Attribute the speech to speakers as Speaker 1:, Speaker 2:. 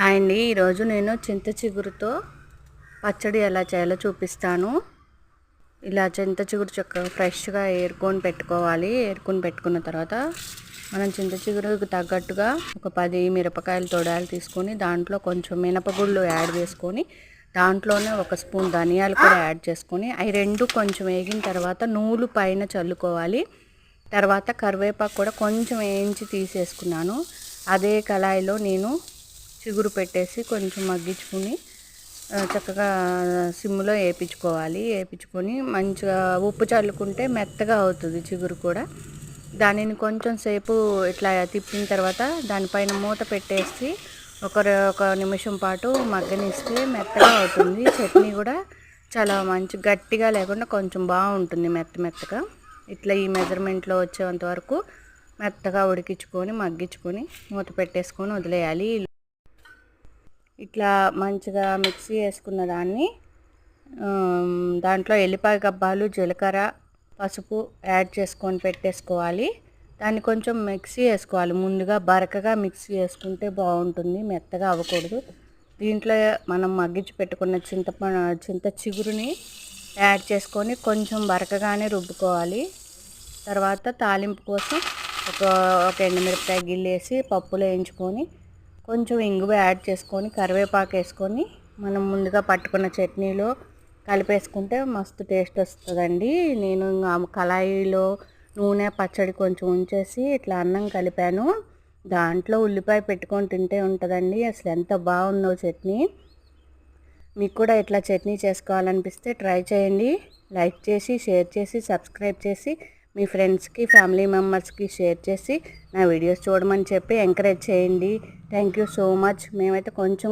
Speaker 1: Hi అండి ఈరోజు నేను చింత చిగురుతో పచ్చడి ఎలా చేయాలో చూపిస్తాను. ఇలా చింత చిగురు చక్కగా ఫ్రెష్గా ఏరుకొని పెట్టుకోవాలి. ఏరుకొని పెట్టుకున్న తర్వాత మనం చింత చిగురుకు తగ్గట్టుగా ఒక పది మిరపకాయలు తొడాలు తీసుకొని దాంట్లో కొంచెం మినపగుళ్ళు యాడ్ చేసుకొని దాంట్లోనే ఒక స్పూన్ ధనియాలు కూడా యాడ్ చేసుకొని అవి రెండు కొంచెం వేగిన తర్వాత నూలు పైన చల్లుకోవాలి. తర్వాత కరివేపాకు కూడా కొంచెం వేయించి తీసేసుకున్నాను. అదే కళాయిలో నేను చిగురు పెట్టేసి కొంచెం మగ్గించుకుని చక్కగా సిమ్లో వేయించుకోవాలి వేయించుకొని మంచిగా ఉప్పు చల్లుకుంటే మెత్తగా అవుతుంది చిగురు కూడా. దానిని కొంచెం సేపు ఇట్లా తిప్పిన తర్వాత దానిపైన మూత పెట్టేసి ఒక ఒక నిమిషం పాటు మగ్గనిస్తే మెత్తగా అవుతుంది. చట్నీ కూడా చాలా మంచి గట్టిగా లేకుండా కొంచెం బాగుంటుంది మెత్త మెత్తగా. ఇట్లా ఈ మెజర్మెంట్లో వచ్చేంత వరకు మెత్తగా ఉడికించుకొని మగ్గించుకొని మూత పెట్టేసుకొని వదిలేయాలి. ఇట్లా మంచిగా మిక్సీ వేసుకున్న దాన్ని దాంట్లో ఎల్లిపాయ గబ్బాలు జీలకర్ర పసుపు యాడ్ చేసుకొని పెట్టేసుకోవాలి. దాన్ని కొంచెం మిక్సీ వేసుకోవాలి. ముందుగా బరకగా మిక్సీ వేసుకుంటే బాగుంటుంది మెత్తగా అవ్వకూడదు. దీంట్లో మనం మగ్గించి పెట్టుకున్న చింత చింత చిగురుని యాడ్ చేసుకొని కొంచెం బరకగానే రుబ్బుకోవాలి. తర్వాత తాలింపు కోసం ఒక ఒక ఎండుమిరపకాయ గిల్లేసి పప్పులో వేయించుకొని కొంచెం ఇంగువ యాడ్ చేసుకొని కరివేపాకు వేసుకొని మనం ముందుగా పట్టుకున్న చట్నీలో కలిపేసుకుంటే మస్తు టేస్ట్ వస్తుందండి. నేను కళాయిలో నూనె పచ్చడి కొంచెం ఉంచేసి ఇట్లా అన్నం కలిపాను. దాంట్లో ఉల్లిపాయ పెట్టుకొని తింటే ఉంటుందండి. అసలు ఎంత బాగుందో చట్నీ. మీకు కూడా ఇట్లా చట్నీ చేసుకోవాలనిపిస్తే ట్రై చేయండి. లైక్ చేసి షేర్ చేసి సబ్స్క్రైబ్ చేసి మీ ఫ్రెండ్స్కి ఫ్యామిలీ మెంబర్స్కి షేర్ చేసి నా వీడియోస్ చూడమని చెప్పి ఎంకరేజ్ చేయండి. Thank you so much. మేమైతే కొంచెం